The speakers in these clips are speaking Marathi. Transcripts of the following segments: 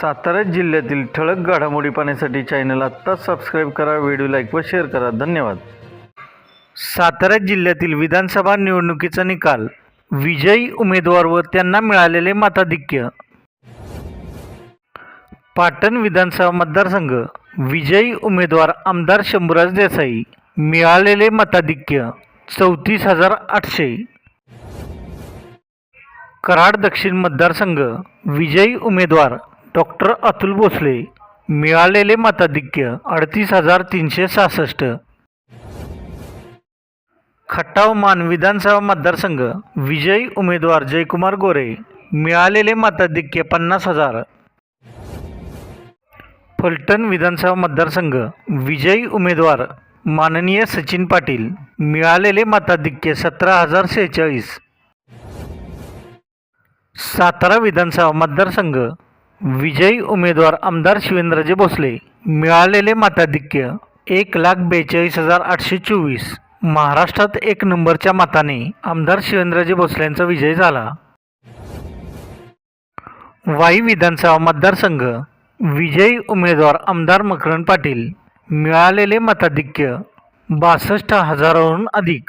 सातारा जिल्ह्यातील ठळक घडामोडी पाहण्यासाठी चॅनल आत्ताच सबस्क्राईब करा व्हिडिओ लाईक व शेअर करा. धन्यवाद. सातारा जिल्ह्यातील विधानसभा निवडणुकीचा निकाल. विजयी उमेदवार व त्यांना मिळालेले मताधिक्य. पाटण विधानसभा मतदारसंघ. विजयी उमेदवार आमदार शंभूराज देसाई. मिळालेले मताधिक्य चौतीस हजार आठशे. कराड दक्षिण मतदारसंघ. विजयी उमेदवार डॉक्टर अतुल भोसले मिळालेले मताधिक्य अडतीस हजार तीनशे सहासष्ट. खटाव मान विधानसभा मतदारसंघ विजयी उमेदवार जयकुमार गोरे मिळालेले मताधिक्य पन्नास हजार. फलटण विधानसभा मतदारसंघ विजयी उमेदवार माननीय सचिन पाटील मिळालेले मताधिक्य सतरा हजार सेहेचाळीस. सातारा विधानसभा मतदारसंघ विजयी उमेदवार आमदार शिवेंद्रजे भोसले मिळालेले मताधिक्य एक लाख बेचाळीस हजार आठशे चोवीस. महाराष्ट्रात एक नंबरच्या मताने आमदार शिवेंद्रजे भोसल्यांचा विजय झाला. वाई विधानसभा मतदारसंघ विजयी उमेदवार आमदार मकरण पाटील मिळालेले मताधिक्य बासष्ट हजाराहून अधिक.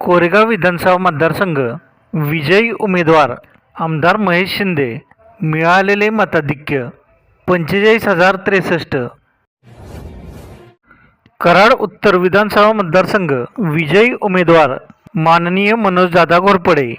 कोरेगाव विधानसभा मतदारसंघ विजयी उमेदवार आमदार महेश शिंदे मिळालेले मताधिक्य पंचेचाळीस हजार त्रेसष्ट. कराड उत्तर विधानसभा मतदारसंघ विजयी उमेदवार माननीय मनोजदादा घोरपडे.